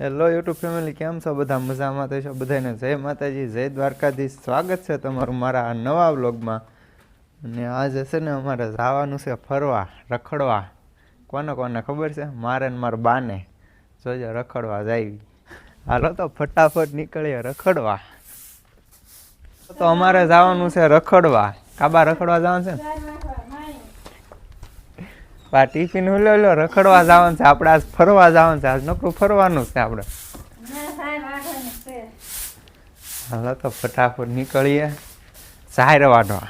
Hello YouTube family કેમ છો? બધા મજામાં? તો છો બધાને જય માતાજી, જય દ્વારકાધીશ. સ્વાગત છે તમારું મારા આ નવા વ્લોગમાં. અને આજે છે ને અમારે જવાનું છે ફરવા, રખડવા. કોને કોને ખબર છે? મારે ને મારા બાને. જોજો, રખડવા જાય. હાલો તો ફટાફટ નીકળીએ રખડવા. તો અમારે જવાનું છે રખડવા. કાબા રખડવા જવાનું છે? ને આ ટિફિન હુલો લો રખડવા જવાનું છે. આપણે આજ ફરવા જવાનું છે. આજ નકરું ફરવાનું છે આપણે. હાલો તો ફટાફટ નીકળીએ. જાહેર વાટવા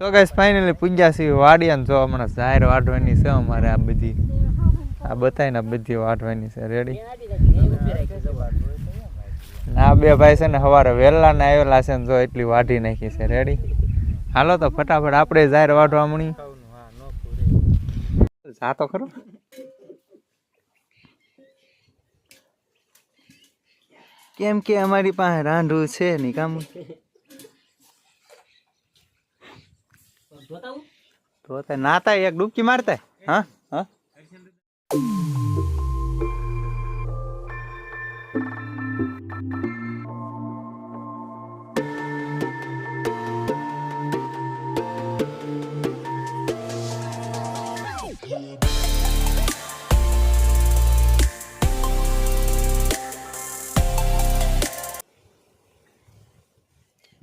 તો ગાઈસ ફાઇનલી સી વાડિયાને જો હમણાં જાહેર વાઢવાની છે અમારે આ બધી. આ બતાવીને બધી વાઢવાની છે. રેડી ના, બે ભાઈ છે ને સવારે વહેલા ને આવેલા છે ને જો એટલી વાઢી નાખી છે. રેડી હાલો તો ફટાફટ આપણે જાહેર વાઢવા મળી. જા તો ખરો. કેમ કે અમારી પાસે રાંધવું છે નહીં, કામ? તો નાતા એક ડૂબકી મારતા હા હા.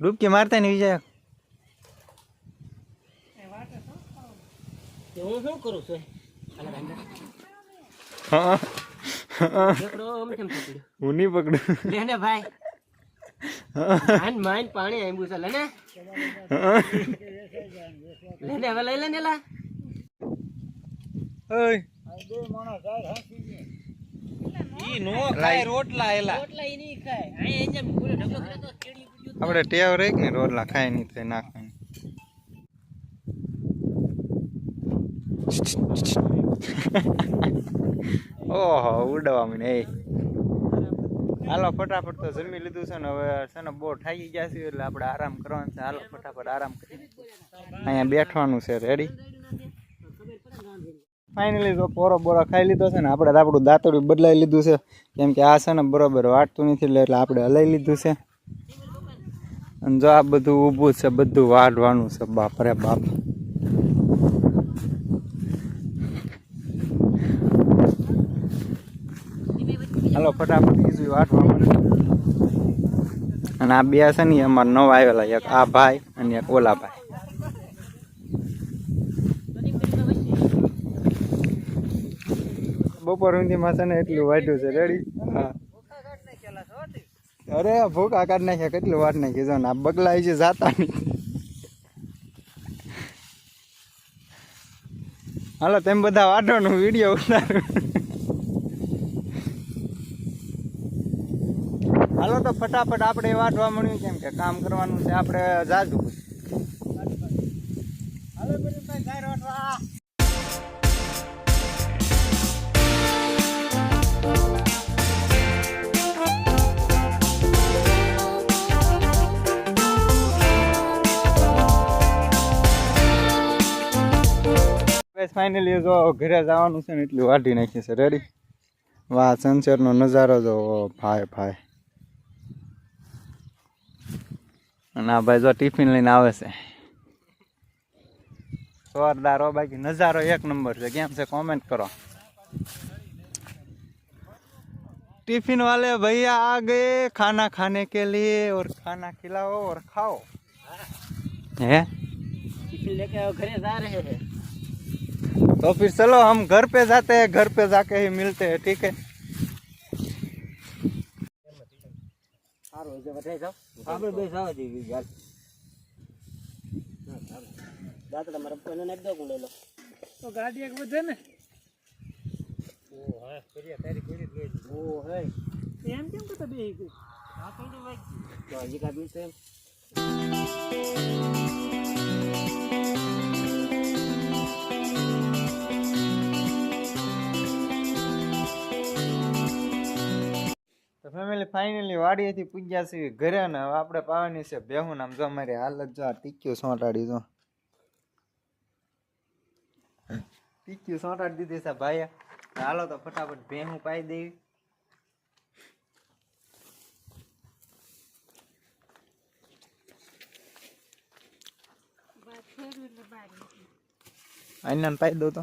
ડૂબકી મારતા ને વિજય. હું શું કરું છું? હા હું. નહીં પકડું લે ને ભાઈ. માન પાણી આંબ્યું છે લે ને. લે હવે લઈ લેને લા. ઓય. આપણે ટેવ રહી કે ને રોટલા ખાય નહીં તો નાખવાની. ઓહો ઉડવા મને એ. હાલો, ફટાફટ તો જમી લીધું છે ને, હવે છે ને બહુ થાકી ગયા છે, એટલે આપણે આરામ કરવાનો છે. હાલો, ફટાફટ આરામ કરી. અહીંયા બેઠવાનું છે રેડી ફાઇનલી તો પોરો બોરો ખાઈ લીધો છે ને, આપણે આપણું દાંતડું બદલાઈ લીધું છે. કેમ કે આ છે ને બરોબર વાટતું નથી, એટલે એટલે આપણે હલાઈ લીધું છે. અને જો આ બધું ઊભું છે, બધું વાઢવાનું છે, બાપ રે બાપ. હાલો, ફટાફટ બીજું વાટવા મળે અને આ બે છે ને અમારે નવા આવેલા, એક આ ભાઈ અને એક ઓલા ભાઈ. બપોર ઊંધીમાં છે ને એટલું વાટ્યું છે, રેડી? હા. અરે, ભૂખ કાઢ નાખ્યા, કેટલું વાટ નાખી જો ને આ બગલા છે, જાતા નહીં હાલો, તેમ બધા વાટોનું વીડિયો ઉતારું. હાલો તો ફટાફટ આપણે વાટવા મળ્યું કેમ કે કામ કરવાનું છે, આપણે જાજુ ફાઇનલી જો ઘરે જવાનું છે ને, એટલું વાઢી નાખીએ છે. રેડી વાહ, સંસારનો નજારો જો ભાઈ ભાઈ. અને આ ભાઈ જો ટિફિન લઈને આવે છે જોરદાર હો બાકી નજારો એક નંબર છે કેમ છે કોમેન્ટ કરો टिफिन वाले भैया आ गए खाना खाने के लिए और खाना खिलाओ और खाओ है टिफिन लेके आओ घरे जा रहे हैं तो फिर चलो हम घर पे जाते हैं घर पे जाके ही मिलते हैं ठीक है આપણે બે જાવ જઈએ યાર દાંતડા મારા કોઈને નાખ દો ગુંડેલો લો તો ગાડી એક વધે ને. ઓ હે. ફેરિયા તારી કરી ગઈ ઓ હે એમ કેમ કરતા બે ગઈ આ કઈ વાગી તો હજી કા બીસ એમ? ફેમિલી ફાઇનલી વાડીએથી પૂજ્યા છીએ ઘરે ને હવે આપણે પાવાની છે બેહું આમ જો મારી હાલત જો આ ટીક્યું સોંટાડી જો. ટીક્યું સોંટાડી દીધી છે ભાઈ હાલો તો ફટાફટ ભેહું પાઈ દેવી આઈના પાઈ દો તો.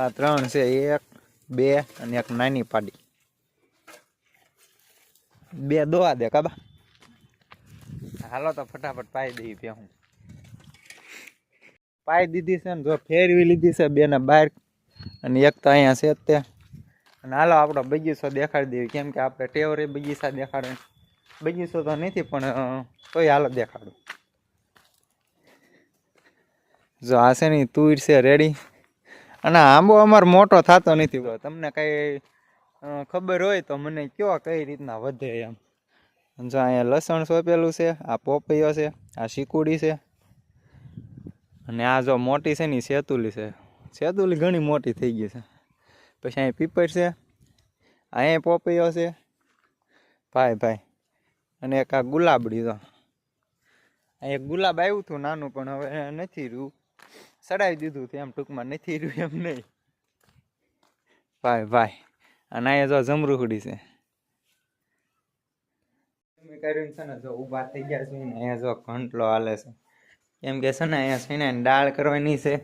આ ત્રણ છે, એક, બે અને એક નાની પાડી. બે દોવા દે, કાબા. હાલો તો ફટાફટ પાઈ દઈ હું પાઈ દીધી છે ને, જો ફેરવી લીધી છે બે ને બાર અને એક તો અહીંયા છે તે અને હાલો આપણો બગીચો દેખાડી દેવી કેમ કે આપણે ટેવરે બગીચા દેખાડે. બગીચો તો નથી, પણ તોય હાલો દેખાડું. જો આ છે ને, તુર છે, રેડી. અને આંબો અમાર મોટો થતો નથી તમને કઈ ખબર હોય તો મને કયો કઈ રીતના વધે એમ. જો અહીંયા લસણ સોંપેલું છે, આ પોપૈયો છે, આ શીકુડી છે, અને આ જો મોટી છે ને સેતુલી છે. સેતુલી ઘણી મોટી થઈ ગઈ છે. પછી અહીંયા પીપર છે, અહીંયા પોપૈયો છે. ભાઈ ભાઈ, અને એક આ ગુલાબડી તો અહીંયા ગુલાબ આવ્યું હતું નાનું પણ હવે નથી રહ્યું. ચડાવી દીધું હતું. એમ ટૂંકમાં નથી રહ્યું એમ નહીં. ભાઈ ભાઈ, અને અહીંયા જો જમરૂખડી છે. કર્યું છે ને જો ઊભા થઈ ગયા છે ને અહીંયા જો ઘંટલો હાલે છે. એમ કે છે ને અહીંયા છે ને દાળ કરવાની છે.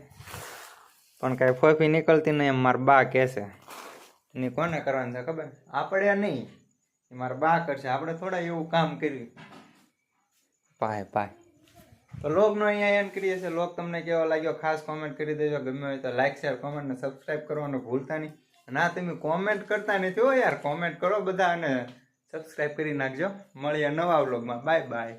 પણ કાંઈ ફોફી નીકળતી નહીં એમ મારા બા કહેશે ને કોને કરવાની છે ખબર? આપણે નહીં. મારા બા કરશે. આપણે થોડા એવું કામ કર્યું. ભાઈ ભાઈ. તો લોગનો અહીંયા એન્ડ કરીએ છીએ લોગ તમને કેવો લાગ્યો, ખાસ કોમેન્ટ કરી દેજો, ગમે હોય તો લાઈક શેર કોમેન્ટ ને સબસ્ક્રાઇબ કરવાનું ભૂલતા નહીં. ના તમે કોમેન્ટ કરતા નથી હો યાર કોમેન્ટ કરો બધા અને સબસ્ક્રાઇબ કરી નાખજો. મળીએ નવા વ્લોગમાં બાય બાય